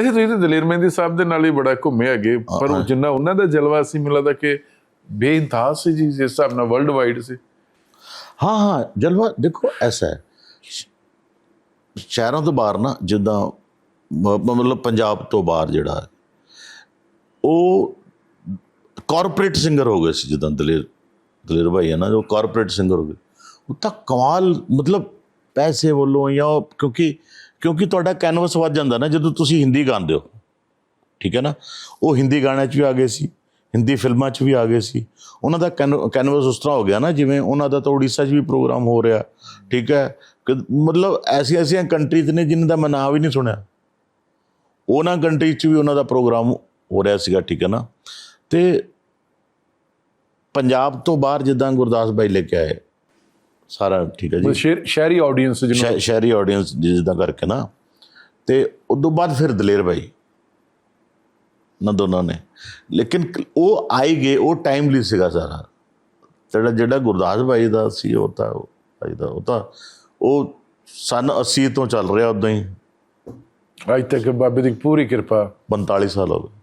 ਅੱਛਾ ਤੁਸੀਂ ਤਾਂ ਦਲੇਰ ਮਹਿੰਦੀ ਸਾਹਿਬ ਦੇ ਨਾਲ ਹੀ ਬੜਾ ਘੁੰਮੇ ਹੈਗੇ ਪਰ ਉਹ ਜਿੰਨਾ ਉਹਨਾਂ ਦਾ ਜਲਵਾ ਸੀ ਮੈਨੂੰ ਲੱਗਦਾ ਕਿ ਬੇਇੰਤਹਾ ਸੀ ਜੀ ਜਿਸ ਹਿਸਾਬ ਨਾਲ ਵਰਲਡ ਵਾਈਡ ਸੀ। ਹਾਂ ਹਾਂ ਜਲਵਾ ਦੇਖੋ ਐਸਾ ਹੈ। ਸ਼ਹਿਰਾਂ ਤੋਂ ਬਾਹਰ ਨਾ ਜਿੱਦਾਂ ਮਤਲਬ ਪੰਜਾਬ ਤੋਂ ਬਾਹਰ ਜਿਹੜਾ ਉਹ ਕਾਰਪੋਰੇਟ ਸਿੰਗਰ ਹੋ ਗਏ ਸੀ ਜਿੱਦਾਂ ਦਲੇਰ ਦਲੇਰ ਭਾਈ ਹੈ ਨਾ ਜੋ ਕਾਰਪੋਰੇਟ ਸਿੰਗਰ ਹੋ ਗਏ। ਉਹ ਤਾਂ ਕਮਾਲ ਮਤਲਬ ਪੈਸੇ ਵੱਲੋਂ ਜਾਂ ਕਿਉਂਕਿ ਕਿਉਂਕਿ ਤੁਹਾਡਾ ਕੈਨਵਸ ਵੱਧ ਜਾਂਦਾ ਨਾ, ਜਦੋਂ ਤੁਸੀਂ ਹਿੰਦੀ ਗਾਉਂਦੇ ਹੋ। ਠੀਕ ਹੈ ਨਾ? ਉਹ ਹਿੰਦੀ ਗਾਣਿਆਂ 'ਚ ਵੀ ਆ ਗਏ ਸੀ, ਹਿੰਦੀ ਫਿਲਮਾਂ 'ਚ ਵੀ ਆ ਗਏ ਸੀ। ਉਹਨਾਂ ਦਾ ਕੈਨ- ਕੈਨਵਸ ਉਸ ਤਰ੍ਹਾਂ ਹੋ ਗਿਆ ਨਾ, ਜਿਵੇਂ ਉਹਨਾਂ ਦਾ ਤਾਂ ਉੜੀਸਾ 'ਚ ਵੀ ਪ੍ਰੋਗਰਾਮ ਹੋ ਰਿਹਾ। ਠੀਕ ਹੈ? ਮਤਲਬ ਐਸੀ ਐਸੀਆਂ ਕੰਟਰੀਜ਼ ਨੇ ਜਿਨ੍ਹਾਂ ਦਾ ਮੈਂ ਨਾਮ ਵੀ ਨਹੀਂ ਸੁਣਿਆ। ਉਹਨਾਂ ਕੰਟਰੀ 'ਚ ਵੀ ਉਹਨਾਂ ਦਾ ਪ੍ਰੋਗਰਾਮ ਹੋ ਰਿਹਾ ਸੀਗਾ, ਠੀਕ ਹੈ ਨਾ? ਤੇ ਪੰਜਾਬ ਤੋਂ ਬਾਹਰ ਜਿੱਦਾਂ ਗੁਰਦਾਸ ਬਾਈ ਲੈ ਕੇ ਆਏ ਸਾਰਾ ਠੀਕ ਹੈ ਜੀ। ਸ਼ਹਿਰੀ ਆਡੀਅנס ਜਿਹਨੂੰ ਸ਼ਹਿਰੀ ਆਡੀਅנס ਜਿੱਦਾਂ ਕਰਕੇ ਨਾ। ਤੇ ਤੋਂ ਬਾਅਦ ਫਿਰ ਦਲੇਰ ਭਾਈ ਨਾ ਦੋਨਾਂ ਨੇ। ਲੇਕਿਨ ਉਹ ਆਈ ਗਏ ਉਹ ਟਾਈਮਲੀ ਸੀਗਾ ਸਾਰਾ। ਜਿਹੜਾ ਜਿਹੜਾ ਗੁਰਦਾਸ ਭਾਈ ਦਾ ਸੀ ਉਹ ਤਾਂ ਭਾਈ ਦਾ ਉਹ ਤਾਂ ਉਹ ਸਨ 80 ਤੋਂ ਚੱਲ ਰਿਹਾ ਉਦੋਂ ਹੀ। ਅੱਜ ਤੱਕ ਬਾਬੇ ਦੀ ਪੂਰੀ ਕਿਰਪਾ। 45 ਸਾਲ ਹੋ ਗਏ।